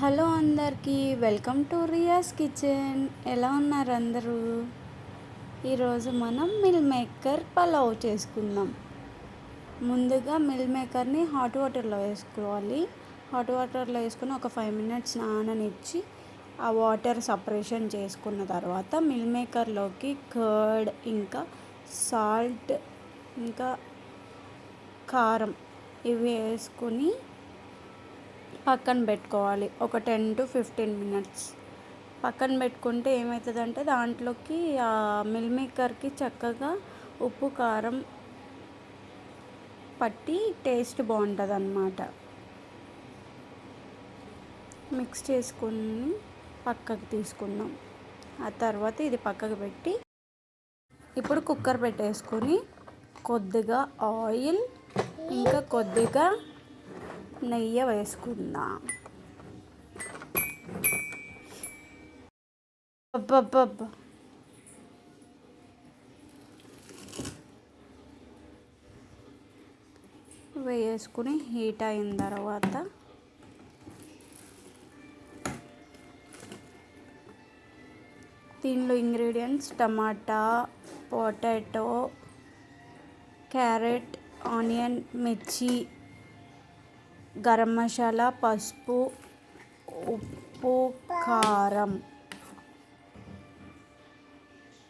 Hello అందరికీ welcome to రియాస్ kitchen. ఎలా ఉన్నారు అందరూ? ఈరోజు మనం మిల్ మేకర్ పలావ్ చేసుకుందాం. ముందుగా మిల్ మేకర్ని హాట్ వాటర్లో వేసుకోవాలి. హాట్ వాటర్లో వేసుకుని ఒక ఫైవ్ మినిట్స్ నాననిచ్చి ఆ వాటర్ సపరేషన్ చేసుకున్న తర్వాత మిల్ మేకర్లోకి కర్డ్ ఇంకా సాల్ట్ ఇంకా కారం ఇవి వేసుకుని పక్కన పెట్టుకోవాలి. ఒక టెన్ టు ఫిఫ్టీన్ మినిట్స్. పక్కన పెట్టుకుంటే ఏమవుతుందంటే దాంట్లోకి ఆ మిల్ మేకర్కి చక్కగా ఉప్పు కారం పట్టి టేస్ట్ బాగుంటుంది అన్నమాట మిక్స్ చేసుకుని పక్కకు తీసుకుందాం. ఆ తర్వాత ఇది పక్కకు పెట్టి ఇప్పుడు కుక్కర్ పెట్టేసుకొని కొద్దిగా ఆయిల్ ఇంకా కొద్దిగా నెయ్యి వేసుకుందాం. అబ్బబ్బబ్బ. వేసుకుని హీట్ అయిన తర్వాత దీనిలో ingredients tomato potato carrot onion మిర్చి గరం మసాలా పసుపు ఉప్పు కారం.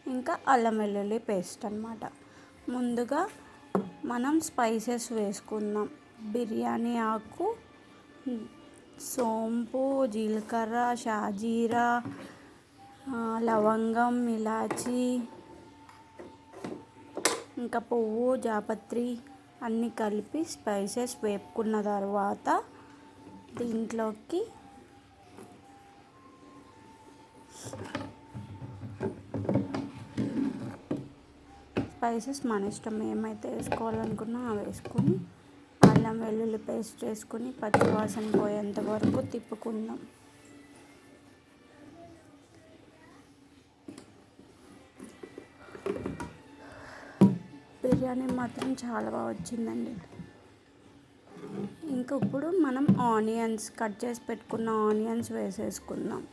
ఇంకా అల్లం వెల్లుల్లి పేస్ట్ అనమాట ముందుగా మనం స్పైసెస్ వేసుకుందాం. బిర్యానీ ఆకు సోంపు జీలకర్ర షాజీరా లవంగం ఇలాచి ఇంకా పువ్వు జాపత్రి అన్నీ కలిపి స్పైసెస్ వేపుకున్న తర్వాత దీంట్లోకి స్పైసెస్ మన ఇష్టం. ఏమైతే వేసుకోవాలనుకున్నా అవి వేసుకొని అల్లం వెల్లుల్లి పేస్ట్ వేసుకుని పచ్చివాసన పోయేంత వరకు తిప్పుకుందాం. బిర్యానీ మాత్రం చాలా బాగా వచ్చిందండి. ఇంకా ఇప్పుడు మనం ఆనియన్స్ కట్ చేసి పెట్టుకున్న ఆనియన్స్ వేసేసుకుందాం.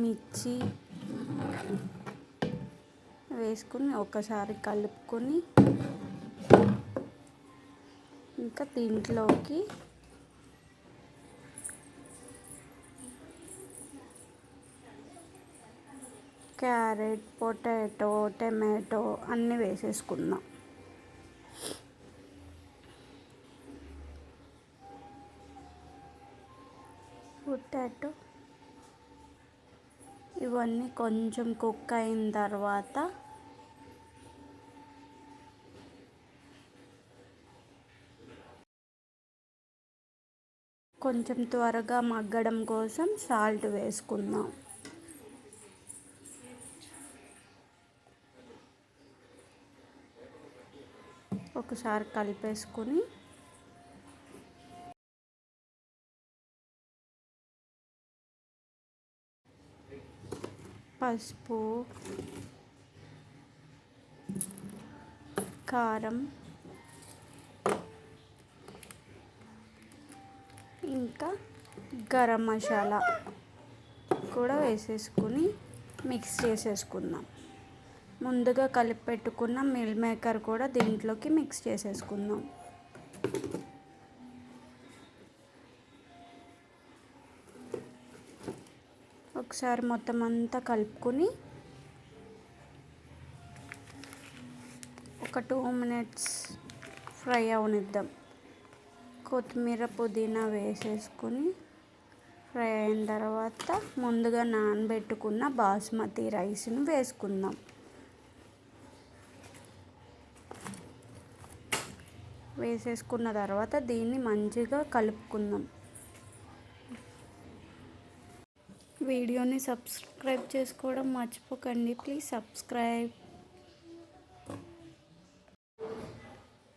మిర్చి వేసుకుని ఒకసారి కలుపుకొని ఇంకా దీంట్లోకి క్యారెట్ పొటాటో టమాటో అన్నీ వేసేసుకుందాం పొటాటో. ఇవన్నీ కొంచెం కుక్ అయిన తర్వాత కొంచెం త్వరగా మగ్గడం కోసం సాల్ట్ వేసుకుందాం. ఒకసారి కలిపేసుకుని పసుపు కారం ఇంకా గరం మసాలా కూడా వేసేసుకుని మిక్స్ చేసేసుకుందాం. ముందుగా కలిపి పెట్టుకున్న మిల్ మేకర్ కూడా దీంట్లోకి మిక్స్ చేసేసుకుందాం. ఒకసారి మొత్తం అంతా కలుపుకొని ఒక టూ మినిట్స్ ఫ్రై అవనిద్దాం. కొత్తిమీర పుదీనా వేసేసుకొని ఫ్రై అయిన తర్వాత ముందుగా నానబెట్టుకున్న బాస్మతి రైస్ని వేసుకుందాం. వేసేసుకున్న తర్వాత దీన్ని మంచిగా కలుపుకుందాం. వీడియోని సబ్స్క్రైబ్ చేసుకోవడం మర్చిపోకండి. Please subscribe.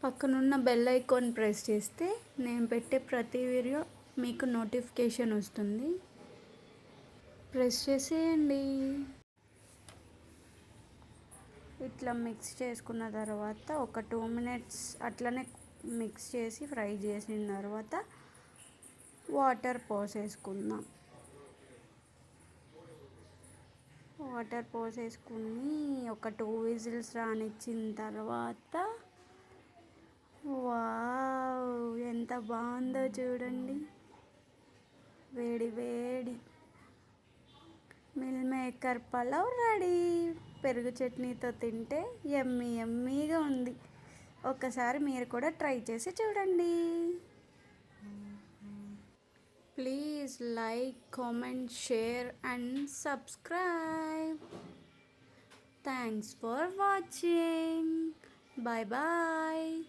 పక్కనున్న బెల్ ఐకాన్ ప్రెస్ చేస్తే నేను పెట్టే ప్రతి వీడియో మీకు నోటిఫికేషన్ వస్తుంది. ప్రెస్ చేసేయండి. ఇట్లా మిక్స్ చేసుకున్న తర్వాత ఒక టూ మినిట్స్ అట్లనే మిక్స్ చేసి ఫ్రై చేసిన తర్వాత వాటర్ పోసేసుకుందాం. వాటర్ పోసేసుకుని ఒక టూ విజిల్స్ రానిచ్చిన తర్వాత వావ్ ఎంత బాగుందో చూడండి. వేడి వేడి. Meal maker pulao ready. పెరుగు చట్నీతో తింటే ఎమ్మీ ఎమ్మీగా ఉంది. ఒకసారి మీరు కూడా ట్రై చేసి చూడండి. Please like comment share and subscribe. Thanks for watching. Bye bye.